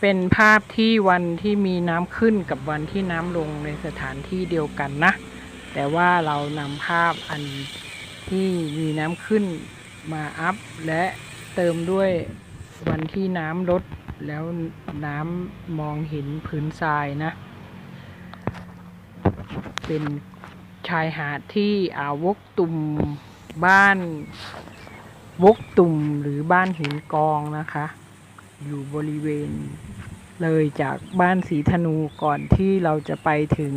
เป็นภาพที่วันที่มีน้ำขึ้นกับวันที่น้ำลงในสถานที่เดียวกันนะ แต่ว่าเรานำภาพอันที่มีน้ำขึ้นมาอัพ และเติมด้วยวันที่น้ำลดแล้วน้ำมองเห็นพื้นทรายนะ เป็นชายหาดที่อ่าววกตุ่มบ้านวกตุ่มหรือบ้านหินกองนะคะ อยู่บริเวณ เลยจากบ้านสีธนูก่อนที่เราจะไปถึง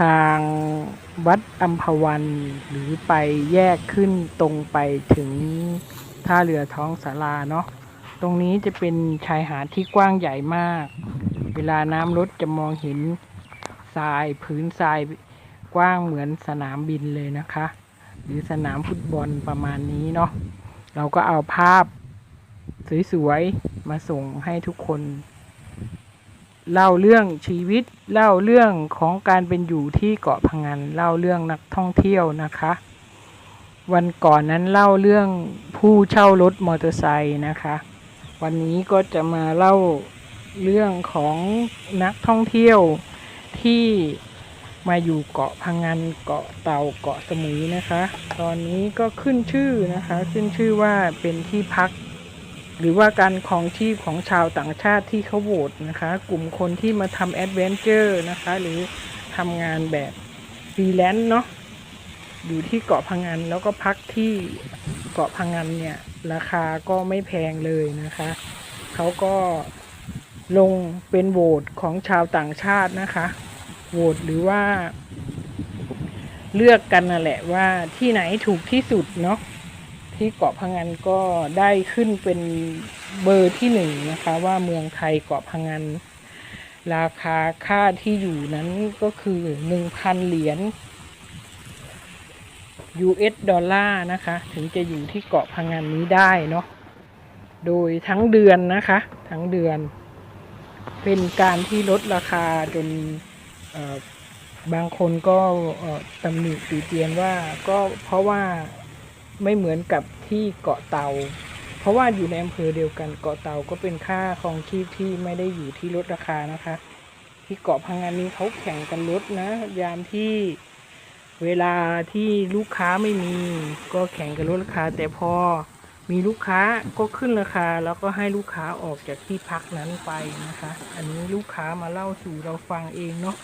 ทางวัดอัมพวันหรือไปแยกขึ้นตรงไปถึงท่าเรือท้องสาราเนาะตรงนี้จะเป็นชายหาดที่กว้างใหญ่มาก เวลาน้ำลดจะมองเห็นทรายพื้นทรายกว้างเหมือนสนามบินเลยนะคะ หรือสนามฟุตบอลประมาณนี้เนาะเราก็เอาภาพ สวยๆ มาส่งให้ทุกคน เล่าเรื่องชีวิต เล่าเรื่องของการเป็นอยู่ที่เกาะพังงานเล่าเรื่องนักท่องเที่ยวนะคะ วันก่อนนั้นเล่าเรื่องผู้เช่ารถมอเตอร์ไซค์นะคะ วันนี้ก็จะมาเล่าเรื่องของนักท่องเที่ยวที่มาอยู่เกาะพังงานเกาะเต่าเกาะสมุยนะคะ ตอนนี้ก็ขึ้นชื่อนะคะ ขึ้นชื่อว่าเป็นที่พัก หรือว่าการของชีพของชาวต่างชาติที่เขาโหวตนะคะ กลุ่มคนที่มาทำแอดเวนเจอร์นะคะ หรือทำงานแบบฟรีแลนซ์เนาะอยู่ที่เกาะพังงานแล้วก็พักที่เกาะพังงานเนี่ย ราคาก็ไม่แพงเลยนะคะเขาก็ลงเป็นโหวตของชาวต่างชาตินะคะโหวตหรือว่า เลือกกันนั่นแหละว่าที่ไหนถูกที่สุดเนาะ ที่เกาะพังงานก็ได้ขึ้นเป็นเบอร์ที่หนึ่งนะคะ ว่าเมืองไทยเกาะพังงานราคาค่าที่อยู่นั้นก็คือหนึ่งพันเหรียญ US ดอลลาร์นะคะ ถึงจะอยู่ที่เกาะพังงานนี้ได้เนาะโดยทั้งเดือนนะคะ ทั้งเดือน เป็นการที่ลดราคาจนบางคนก็ตำหนิตีเตียนว่าก็เพราะว่า ไม่เหมือนกับที่เกาะเตา เพราะว่าอยู่ในอำเภอเดียวกันเกาะเตาก็เป็นค่าครองชีพที่ไม่ได้อยู่ที่ลดราคานะคะ ที่เกาะพังงานนี้เขาแข่งกันลดนะ ยามที่เวลาที่ลูกค้าไม่มี ก็แข่งกันลดราคา แต่พอมีลูกค้าก็ขึ้นราคา แล้วก็ให้ลูกค้าออกจากที่พักนั้นไปนะคะ อันนี้ลูกค้ามาเล่าสู่เราฟังเองเนาะ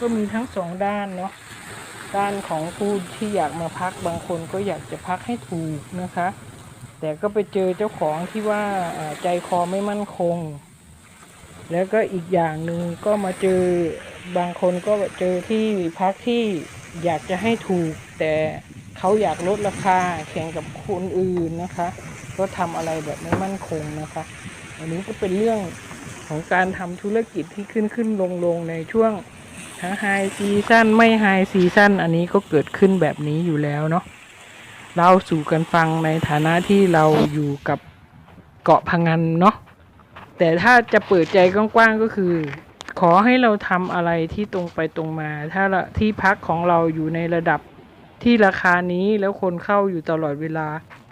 ก็มีทั้งสองด้านเนาะ ด้านของผู้ที่อยากมาพักบางคนก็อยากจะพักให้ถูกนะคะ แต่ก็ไปเจอเจ้าของที่ว่าใจคอไม่มั่นคง แล้วก็อีกอย่างหนึ่งก็มาเจอบางคนก็เจอที่พักที่อยากจะให้ถูก แต่เขาอยากลดราคาแข่งกับคนอื่นนะคะ ก็ทำอะไรแบบไม่มั่นคงนะคะ อันนี้ก็เป็นเรื่องของการทำธุรกิจที่ขึ้นขึ้นลงลงในช่วง ทั้งไฮซีซั่นไม่ไฮซีซั่นอันนี้ก็เกิดขึ้นแบบนี้อยู่แล้วเนาะเราสู่กันฟังในฐานะที่เราอยู่กับเกาะพังงานเนาะแต่ถ้าจะเปิดใจกว้างๆก็คือ ขอให้เราทำอะไรที่ตรงไปตรงมา ถ้าที่พักของเราอยู่ในระดับที่ราคานี้แล้วคนเข้าอยู่ตลอดเวลา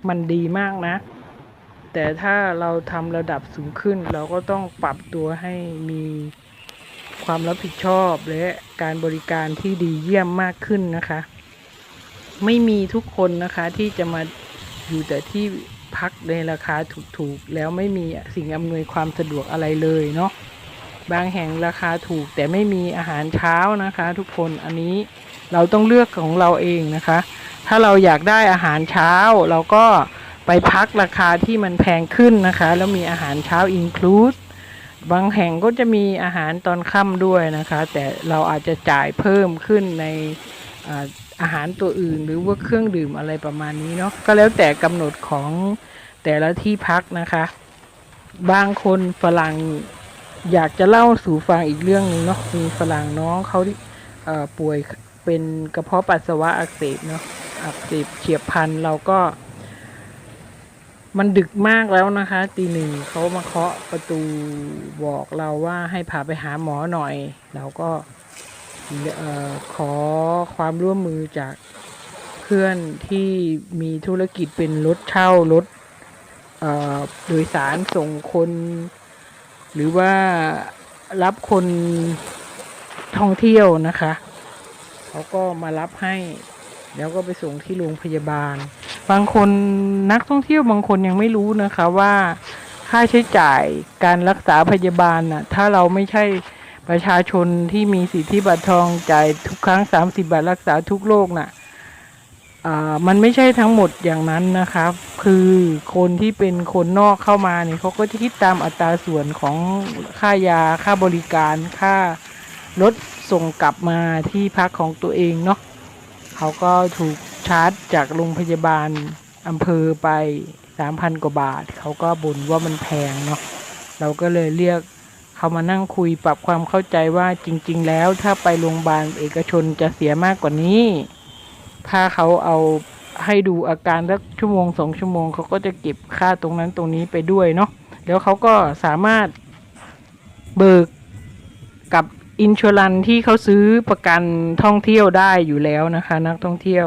มันดีมากนะ แต่ถ้าเราทำระดับสูงขึ้น เราก็ต้องปรับตัวให้มี ความรับผิดชอบและการบริการที่ดีเยี่ยมมากขึ้นนะคะ ไม่มีทุกคนนะคะที่จะมาอยู่แต่ที่พักในราคาถูกๆ แล้วไม่มีสิ่งอำนวยความสะดวกอะไรเลยเนาะบางแห่งราคาถูกแต่ไม่มีอาหารเช้านะคะ ทุกคนอันนี้เราต้องเลือกของเราเองนะคะ ถ้าเราอยากได้อาหารเช้า เราก็ไปพักราคาที่มันแพงขึ้นนะคะ แล้วมีอาหารเช้าอินคลูด บางแห่งก็จะมีอาหารตอนค่ำด้วยนะคะ แต่เราอาจจะจ่ายเพิ่มขึ้นในอาหารตัวอื่น หรือว่าเครื่องดื่มอะไรประมาณนี้เนาะก็แล้วแต่กำหนดของแต่ละที่พักนะคะ บางคนฝรั่งอยากจะเล่าสู่ฟังอีกเรื่องหนึงเนาะมีฝรั่งน้องเขาที่ป่วยเป็นกระเพาะปัสสาวะอักเสบเนาะอักเสบเฉียบพลันเราก็ มันดึกมากแล้วนะคะ ตีหนึ่งเขามาเคาะประตูบอกเราว่าให้พาไปหาหมอหน่อย เราก็ขอความร่วมมือจากเพื่อนที่มีธุรกิจเป็นรถเช่ารถโดยสารส่งคน หรือว่ารับคนท่องเที่ยวนะคะ เขาก็มารับให้ แล้วก็ไปส่งที่โรงพยาบาล บางคนนักท่องเที่ยวบางคนยังไม่รู้นะคะว่าค่าใช้จ่ายการรักษาพยาบาลน่ะ ถ้าเราไม่ใช่ประชาชนที่มีสิทธิบัตรทองจ่ายทุกครั้ง 30 บาทรักษาทุกโรคน่ะมันไม่ใช่ทั้งหมดอย่างนั้นนะครับ คือคนที่เป็นคนนอกเข้ามาเนี่ยเขาก็จะคิดตามอัตราส่วนของค่ายาค่าบริการค่ารถส่งกลับมาที่พักของตัวเองเนาะเขาก็ถูก ชาร์จจากโรงพยาบาลอำเภอไปสามพันกว่าบาท เขาก็บ่นว่ามันแพงเนาะเราก็เลยเรียกเขามานั่งคุยปรับความเข้าใจว่าจริง ๆ แล้วถ้าไปโรงพยาบาลเอกชนจะเสียมากกว่านี้ ถ้าเขาเอาให้ดูอาการสักชั่วโมงสองชั่วโมงเขาก็จะเก็บค่าตรงนั้นตรงนี้ไปด้วยเนาะแล้วเขาก็สามารถเบิกกับอินช r รันที่เขาซื้อประกันท่องเที่ยวได้อยู่แล้วนะคะ นักท่องเที่ยว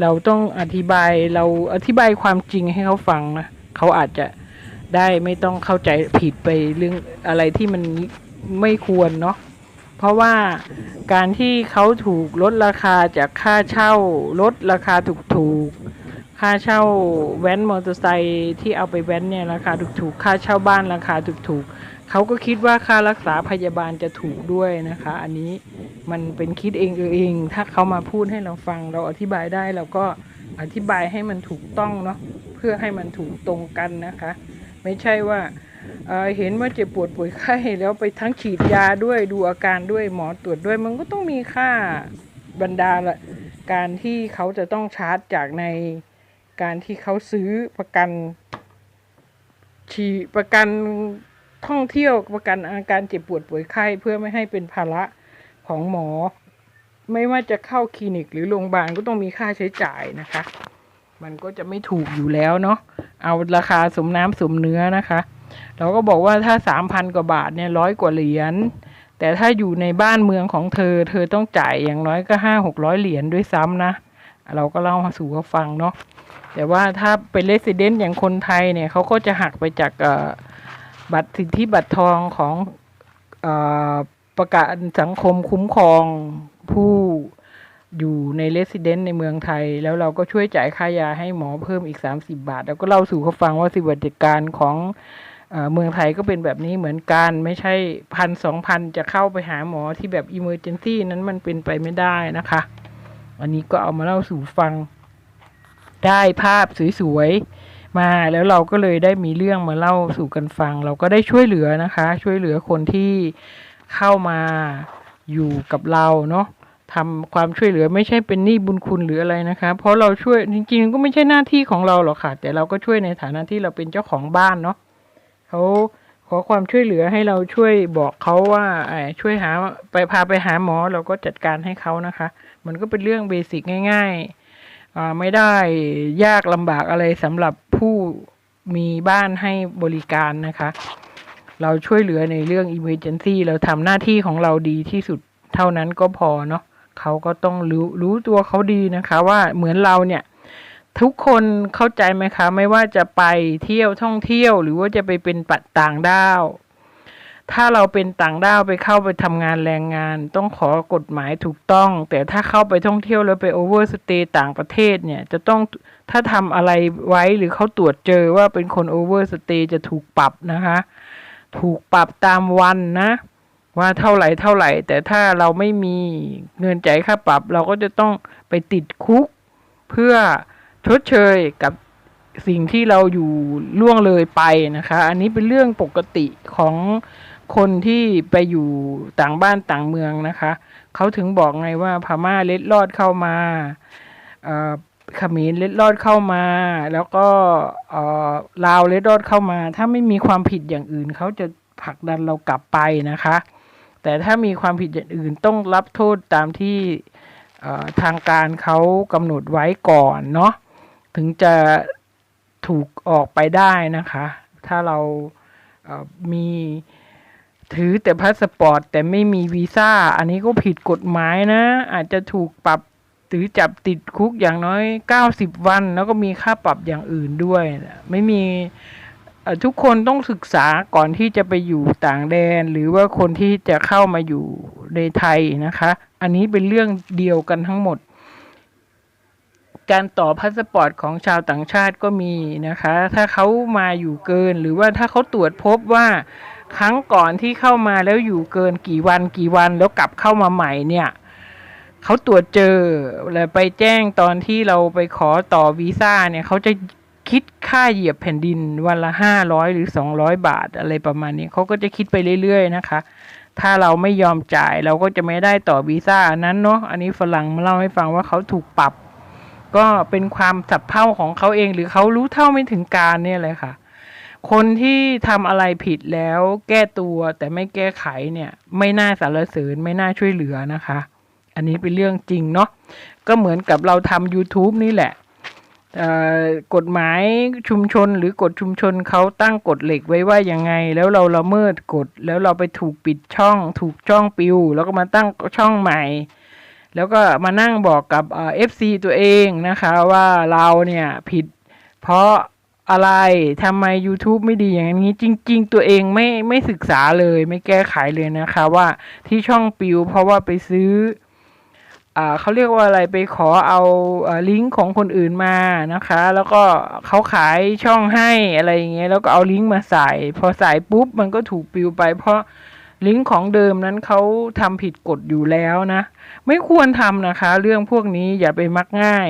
เราต้องอธิบายเราอธิบายความจริงให้เขาฟังนะเขาอาจจะได้ไม่ต้องเข้าใจผิดไปเรื่องอะไรที่มันไม่ควรเนาะเพราะว่าการที่เขาถูกลดราคาจากค่าเช่าลดราคาถูกๆค่าเช่าแว้นมอเตอร์ไซค์ที่เอาไปแว้นเนี่ยราคาถูกๆค่าเช่าบ้านราคาถูกๆ เขาก็คิดว่าค่ารักษาพยาบาลจะถูกด้วยนะคะ อันนี้มันเป็นคิดเองเออเอง ถ้าเขามาพูดให้เราฟังเราอธิบายได้เราก็อธิบายให้มันถูกต้องเนาะเพื่อให้มันถูกตรงกันนะคะ ไม่ใช่ว่าเเห็นว่าเจ็บปวดป่วยไข้แล้วไปทั้งฉีดยาด้วยดูอาการด้วยหมอตรวจด้วย มันก็ต้องมีค่าบรรดาละการที่เขาจะต้องชาร์จจากในการที่เขาซื้อประกันฉีประกัน ท่องเที่ยวประกันอาการเจ็บปวดป่วยไข้เพื่อไม่ให้เป็นภาระของหมอ ไม่ว่าจะเข้าคลินิกหรือโรงพยาบาลก็ต้องมีค่าใช้จ่ายนะคะ มันก็จะไม่ถูกอยู่แล้วเนาะเอาราคาสมน้ำสมเนื้อนะคะ เราก็บอกว่าถ้าสามพันกว่าบาทเนี่ยร้อยกว่าเหรียญแต่ถ้าอยู่ในบ้านเมืองของเธอ เธอต้องจ่ายอย่างน้อยก็ห้าหกร้อยเหรียญด้วยซ้ำนะ เราก็เล่ามาสู่เขาฟังเนาะแต่ว่าถ้าเป็นเลสเดนต์อย่างคนไทยเนี่ยเขาก็จะหักไปจากเอ่อ บัตรสิทธิบัตรทองของอประกาศสังคมคุ้มครองผู้อยู่ในเลส i เดนต์ในเมืองไทย แล้วเราก็ช่วยจ่ายค่ายาให้หมอเพิ่มอีก 30 บาท แล้วก็เล่าสู่เขาฟังว่าสิบัติการของเอ่อเมืองไทยก็เป็นแบบนี้เหมือนกัน ไม่ใช่พันสองพันจะเข้าไปหาหมอที่แบบอิมเมอร์เจนซี่นั้นมันเป็นไปไม่ได้นะคะ อันนี้ก็เอามาเล่าสู่ฟังได้ภาพสวยๆ มาแล้วเราก็เลยได้มีเรื่องมาเล่าสู่กันฟัง เราก็ได้ช่วยเหลือนะคะ ช่วยเหลือคนที่เข้ามาอยู่กับเราเนาะทำความช่วยเหลือไม่ใช่เป็นหนี้บุญคุณหรืออะไรนะคะ เพราะเราช่วยจริงๆก็ไม่ใช่หน้าที่ของเราหรอกค่ะ แต่เราก็ช่วยในฐานะที่เราเป็นเจ้าของบ้านเนาะเขาขอความช่วยเหลือให้เราช่วยบอกเขาว่าช่วยหาไปพาไปหาหมอเราก็จัดการให้เขานะคะ มันก็เป็นเรื่องเบสิกง่าย ๆ ไม่ได้ยากลำบากอะไรสำหรับผู้มีบ้านให้บริการนะคะ เราช่วยเหลือในเรื่อง emergency เราทำหน้าที่ของเราดีที่สุดเท่านั้นก็พอเนาะเขาก็ต้องรู้รู้ตัวเขาดีนะคะ ว่าเหมือนเราเนี่ย ทุกคนเข้าใจไหมคะ ไม่ว่าจะไปเที่ยวท่องเที่ยว หรือว่าจะไปเป็นปัดต่างด้าว ถ้าเราเป็นต่างด้าวไปเข้าไปทำงานแรงงาน ต้องขอกฎหมายถูกต้อง แต่ถ้าเข้าไปท่องเที่ยวแล้วไปโอเวอร์สเตย์ต่างประเทศเนี่ย จะต้องถ้าทำอะไรไว้หรือเขาตรวจเจอว่าเป็นคนโอเวอร์สเตย์จะถูกปรับนะคะ ถูกปรับตามวันนะ ว่าเท่าไหร่เท่าไหร่ แต่ถ้าเราไม่มีเงินจ่ายค่าปรับ เราก็จะต้องไปติดคุก เพื่อชดเชยกับสิ่งที่เราอยู่ล่วงเลยไปนะคะ อันนี้เป็นเรื่องปกติของ คนที่ไปอยู่ต่างบ้านต่างเมืองนะคะเขาถึงบอกไงว่าพม่าเล็ดลอดเข้ามาเอ่อเขมรเล็ดลอดเข้ามา แล้วก็ลาวเล็ดลอดเข้ามา ถ้าไม่มีความผิดอย่างอื่นเขาจะผลักดันเรากลับไปนะคะ แต่ถ้ามีความผิดอย่างอื่นต้องรับโทษตามที่ทางการเขากำหนดไว้ก่อนเนาะถึงจะถูกออกไปได้นะคะ ถ้าเรามี ถือแต่พาสปอร์ตแต่ไม่มีวีซ่า อันนี้ก็ผิดกฎหมายนะ อาจจะถูกปรับหรือจับติดคุกอย่างน้อยเก้าสิบวัน แล้วก็มีค่าปรับอย่างอื่นด้วยนะไม่มีทุกคนต้องศึกษาก่อนที่จะไปอยู่ต่างแดน หรือว่าคนที่จะเข้ามาอยู่ในไทยนะคะ อันนี้เป็นเรื่องเดียวกันทั้งหมด การต่อพาสปอร์ตของชาวต่างชาติก็มีนะคะ ถ้าเขามาอยู่เกิน หรือว่าถ้าเขาตรวจพบว่า ครั้งก่อนที่เข้ามาแล้วอยู่เกินกี่วันกี่วันแล้วกลับเข้ามาใหม่เนี่ยเขาตรวจเจอแล้วไปแจ้งตอนที่เราไปขอต่อวีซ่าเนี่ยเขาจะคิดค่าเหยียบแผ่นดินวันละห้าร้อยหรือสองร้อยบาทอะไรประมาณนี้เขาก็จะคิดไปเรื่อยๆนะคะ ถ้าเราไม่ยอมจ่ายเราก็จะไม่ได้ต่อวีซ่าอันนั้นเนาะอันนี้ฝรั่งมาเล่าให้ฟังว่าเขาถูกปรับ ก็เป็นความสับเพ่าของเขาเองหรือเขารู้เท่าไม่ถึงการเนี่ยเลยค่ะ คนที่ทำอะไรผิดแล้วแก้ตัวแต่ไม่แก้ไขเนี่ย ไม่น่าสรรเสริญไม่น่าช่วยเหลือนะคะ อันนี้เป็นเรื่องจริงเนาะก็เหมือนกับเราทำ YouTube นี่แหละกฎหมายชุมชนหรือกฎชุมชนเขาตั้งกฎเหล็กไว้ว่ายังไง แล้วเราละเมิดกฎแล้วเราไปถูกปิดช่อง ถูกช่องปิว แล้วก็มาตั้งช่องใหม่ แล้วก็มานั่งบอกกับเอฟซีตัวเองนะคะว่าเราเนี่ยผิดเพราะ อะไรทำไม YouTube ไม่ดีอย่างนี้ จริง ๆ ตัวเองไม่ไม่ศึกษาเลย ไม่แก้ไขเลยนะคะ ว่าที่ช่องปิว เพราะว่าไปซื้ออเขาเรียกว่าอะไรไปขอเอาอ่อลิงก์ของคนอื่นมานะคะ แล้วก็เขาขายช่องให้อะไรอย่างเงี้ยแล้วก็เอาลิงก์มาใส่ พอใส่ปุ๊บมันก็ถูกปิวไป เพราะลิงก์ของเดิมนั้นเขาทำผิดกฎอยู่แล้วนะ ไม่ควรทำนะคะ เรื่องพวกนี้อย่าไปมักง่าย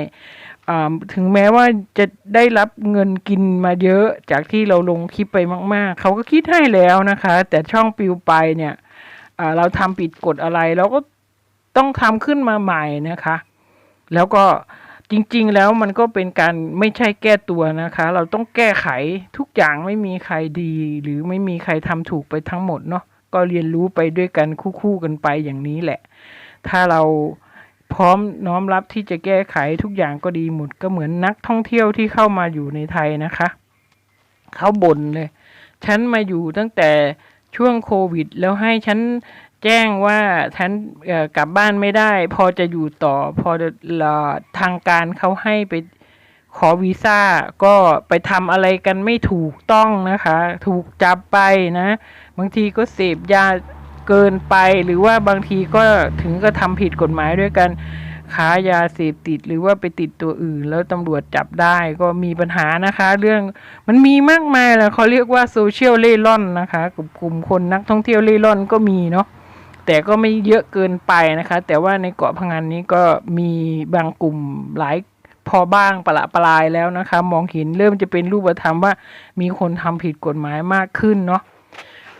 ถึงแม้ว่าจะได้รับเงินกินมาเยอะจากที่เราลงคลิปไปมาก ๆ เขาก็คิดให้แล้วนะคะ แต่ช่องปิวไปเนี่ยเราทำผิดกฎอะไรเราก็ต้องทำขึ้นมาใหม่นะคะ แล้วก็จริง ๆ แล้วมันก็เป็นการไม่ใช่แก้ตัวนะคะ เราต้องแก้ไขทุกอย่างไม่มีใครดี หรือไม่มีใครทำถูกไปทั้งหมดเนาะก็เรียนรู้ไปด้วยกันคู่ๆกันไปอย่างนี้แหละ ถ้าเรา พร้อมน้อมรับที่จะแก้ไขทุกอย่างก็ดีหมดก็เหมือนนักท่องเที่ยวที่เข้ามาอยู่ในไทยนะคะเขาบ่นเลย ฉันมาอยู่ตั้งแต่ช่วงโควิด แล้วให้ฉันแจ้งว่าฉันกลับบ้านไม่ได้ พอจะอยู่ต่อ พอจะเอ่อทางการเขาให้ไปขอวีซ่าก็ไปทำอะไรกันไม่ถูกต้องนะคะ ถูกจับไปนะ บางทีก็เสพยา เกินไป หรือว่าบางทีก็ถึงก็ทำผิดกฎหมายด้วยกันค้ายาเสพติดหรือว่าไปติดตัวอื่น แล้วตำรวจจับได้ก็มีปัญหานะคะ เรื่องมันมีมากมายแหละเขาเรียกว่าโซเชียลเล่ร่อนนะคะกลุ่มกลุ่มคนนักท่องเที่ยวเล่ร่อนก็มีเนาะแต่ก็ไม่เยอะเกินไปนะคะ แต่ว่าในเกาะพังงานนี้ก็มีบางกลุ่มหลายพอบ้างประละประลายแล้วนะคะ มองเห็นเริ่มจะเป็นรูปธรรมว่ามีคนทำผิดกฎหมายมากขึ้นเนาะ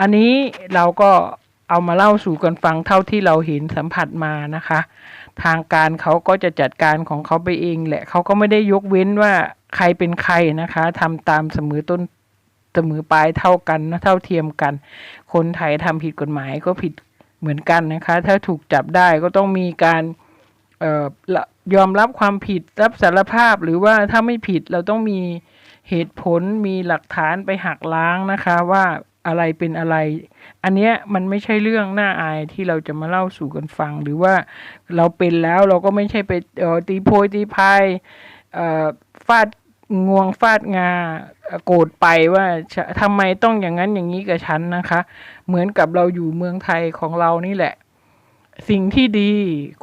อันนี้เราก็ เอามาเล่าสู่กันฟังเท่าที่เราเห็นสัมผัสมานะคะ ทางการเขาก็จะจัดการของเขาไปเองแหละเขาก็ไม่ได้ยกเว้นว่าใครเป็นใครนะคะทำตามเสมอต้นเสมอปลายเท่ากันนะเท่าเทียมกัน คนไทยทำผิดกฎหมายก็ผิดเหมือนกันนะคะ ถ้าถูกจับได้ก็ต้องมีการออยอมรับความผิดรับสารภาพหรือว่าถ้าไม่ผิดเราต้องมีเหตุผลมีหลักฐานไปหักล้างนะคะว่า อะไรเป็นอะไร อันเนี้ยมันไม่ใช่เรื่องน่าอายที่เราจะมาเล่าสู่กันฟัง หรือว่าเราเป็นแล้วเราก็ไม่ใช่ไปตีโพยตีพายฟาดงวงฟาดงาโกรธไปว่าฉะทำไมต้องอย่างนั้นอย่างนี้กับฉันนะคะ เหมือนกับเราอยู่เมืองไทยของเรานี่แหละ สิ่งที่ดี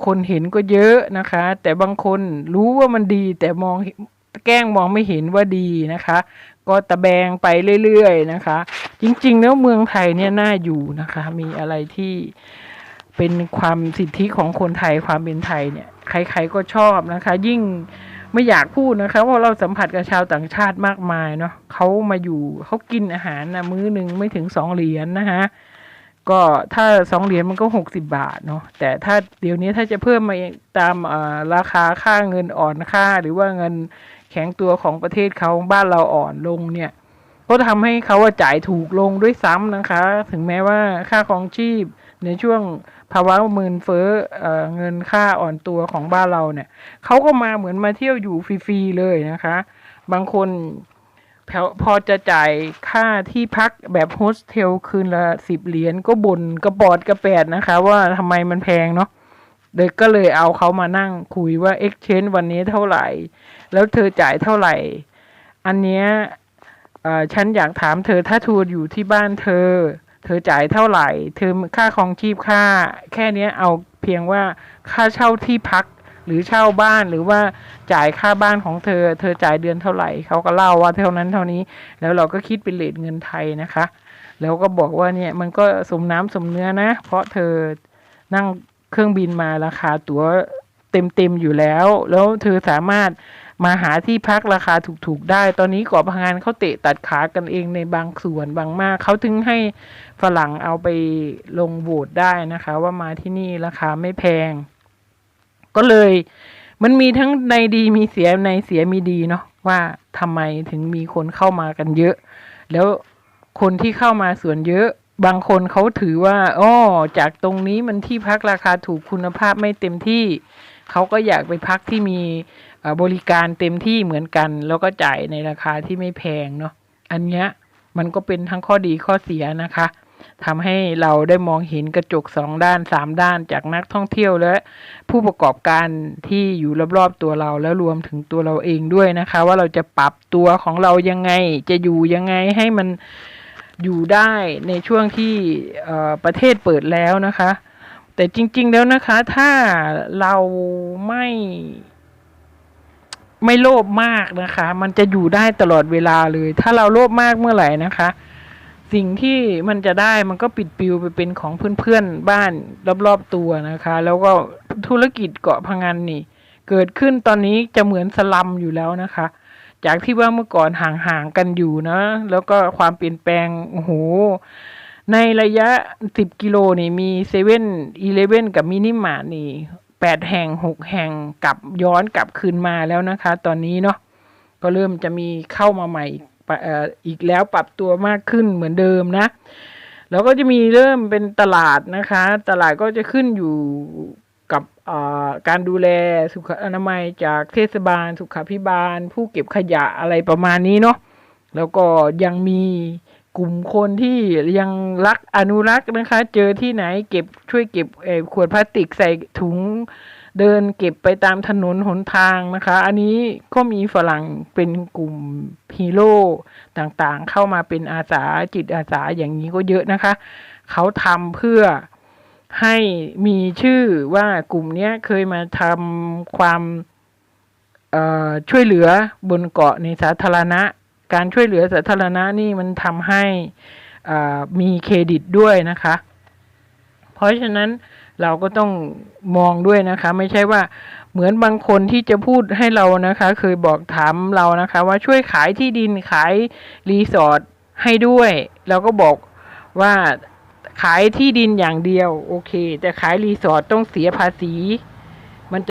คนเห็นก็เยอะนะคะ แต่บางคนรู้ว่ามันดีแต่มองแกล้งมองไม่เห็นว่าดีนะคะ ก็ตะแบงไปเรื่อยๆนะคะ จริงๆ แล้วเมืองไทยเนี่ยน่าอยู่นะคะ มีอะไรที่เป็นความสิทธิของคนไทยความเป็นไทยเนี่ยใครๆก็ชอบนะคะ ยิ่งไม่อยากพูดนะคะเพราะเราสัมผัสกับชาวต่างชาติมากมายเนาะเขามาอยู่เขากินอาหารนะมื้อหนึ่งไม่ถึงสองเหรียญนะคะก็ถ้าสองเหรียญมันก็หกสิบบาทเนาะแต่ถ้าเดี๋ยวนี้ถ้าจะเพิ่มมาตามอ่าราคาค่าเงินอ่อนค่า หรือว่าเงิน ข็งตัวของประเทศเขาบ้านเราอ่อนลงเนี่ย ก็ทำให้เขาาจ่ายถูกลงด้วยซ้ำนะคะ ถึงแม้ว่าค่าของชีพในช่วงภาวะมืนเฟ้อเอเงินค่าอ่อนตัวของบ้านเราเนี่ยเขาก็มาเหมือนมาเที่ยวอยู่ฟรีๆเลยนะคะ บางคนพอพอจะจ่ายค่าที่พักแบบโฮสเทลคืนละสิบเหรียญก็บ่นกระปอดกระแปดนะคะ ว่าทำไมมันแพงเนาะ เด็กก็เลยเอาเขามานั่งคุยว่า exchange วันนี้เท่าไหร่ แล้วเธอจ่ายเท่าไหร่ อันเนี้ยฉันอยากถามเธอถ้าทัวร์อยู่ที่บ้านเธอ เธอจ่ายเท่าไหร่ เธอค่าของชีพค่า แค่เนี้ยเอาเพียงว่าค่าเช่าที่พักหรือเช่าบ้านหรือว่าจ่ายค่าบ้านของเธอ เธอจ่ายเดือนเท่าไหร่เขาก็เล่าว่าเท่านั้นเท่านี้ แล้วเราก็คิดเป็นเลทเงินไทยนะคะ แล้วก็บอกว่าเนี่ยมันก็สมน้ำสมเนื้อนะ เพราะเธอนั่ง เครื่องบินมาราคาตั๋วเต็มๆอยู่แล้ว แล้วเธอสามารถมาหาที่พักราคาถูกๆได้ ตอนนี้เกาะพังงานเขาเตะตัดขากันเองในบางส่วนบางมาก เขาถึงให้ฝรั่งเอาไปลงโหวตได้นะคะ ว่ามาที่นี่ราคาไม่แพง ก็เลย มันมีทั้งในดีมีเสียในเสียมีดีเนาะว่าทำไมถึงมีคนเข้ามากันเยอะ แล้วคนที่เข้ามาส่วนเยอะ บางคนเขาถือว่าอ้อจากตรงนี้มันที่พักราคาถูกคุณภาพไม่เต็มที่ เขาก็อยากไปพักที่มีบริการเต็มที่เหมือนกัน แล้วก็จ่ายในราคาที่ไม่แพงเนาะอันเนี้ยมันก็เป็นทั้งข้อดีข้อเสียนะคะทำให้เราได้มองเห็นกระจกสองด้านสามด้านจากนักท่องเที่ยวและผู้ประกอบการที่อยู่รอบๆตัวเราแล้วรวมถึงตัวเราเองด้วยนะคะ ว่าเราจะปรับตัวของเรายังไงจะอยู่ยังไงให้มัน อยู่ได้ในช่วงที่ประเทศเปิดแล้วนะคะ แต่จริง ๆ แล้วนะคะ ถ้าเราไม่ไม่โลภมากนะคะ มันจะอยู่ได้ตลอดเวลาเลย ถ้าเราโลภมากเมื่อไหร่นะคะ สิ่งที่มันจะได้มันก็ปิดปิวไปเป็นของเพื่อนๆบ้านรอบๆตัวนะคะ แล้วก็ธุรกิจเกาะพังงานนี่ เกิดขึ้นตอนนี้จะเหมือนสลัมอยู่แล้วนะคะ จากที่ว่าเมื่อก่อนห่างๆกันอยู่นะ แล้วก็ความเปลี่ยนแปลงโอ้โหในระยะสิบกิโลนี่มีเซเว่นอีเลเว่นกับมินิมาร์ทนี่แปดแห่งหกแห่งกลับย้อนกลับคืนมาแล้วนะคะ ตอนนี้เนาะก็เริ่มจะมีเข้ามาใหม่อีกแล้วปรับตัวมากขึ้นเหมือนเดิมนะ แล้วก็จะมีเริ่มเป็นตลาดนะคะ ตลาดก็จะขึ้นอยู่ กับการดูแลสุขอนามัยจากเทศบาล สุขาภิบาล ผู้เก็บขยะอะไรประมาณนี้เนาะแล้วก็ยังมีกลุ่มคนที่ยังรักอนุรักษ์นะคะ เจอที่ไหนเก็บช่วยเก็บขวดพลาสติกใส่ถุงเดินเก็บไปตามถนนหนทางนะคะ อันนี้ก็มีฝรั่งเป็นกลุ่มฮีโร่ต่างๆ เข้ามาเป็นอาสาจิตอาสาอย่างนี้ก็เยอะนะคะ เขาทำเพื่อ ให้มีชื่อว่ากลุ่มนี้เคยมาทำความช่วยเหลือบนเกาะในสาธารณะ การช่วยเหลือสาธารณะนี่มันทำให้มีเครดิตด้วยนะคะ เพราะฉะนั้นเราก็ต้องมองด้วยนะคะ ไม่ใช่ว่าเหมือนบางคนที่จะพูดให้เรานะคะ เคยบอกถามเรานะคะ ว่าช่วยขายที่ดินขายรีสอร์ทให้ด้วย เราก็บอกว่า ขายที่ดินอย่างเดียว โอเค แต่ขายรีสอร์ทต้องเสียภาษี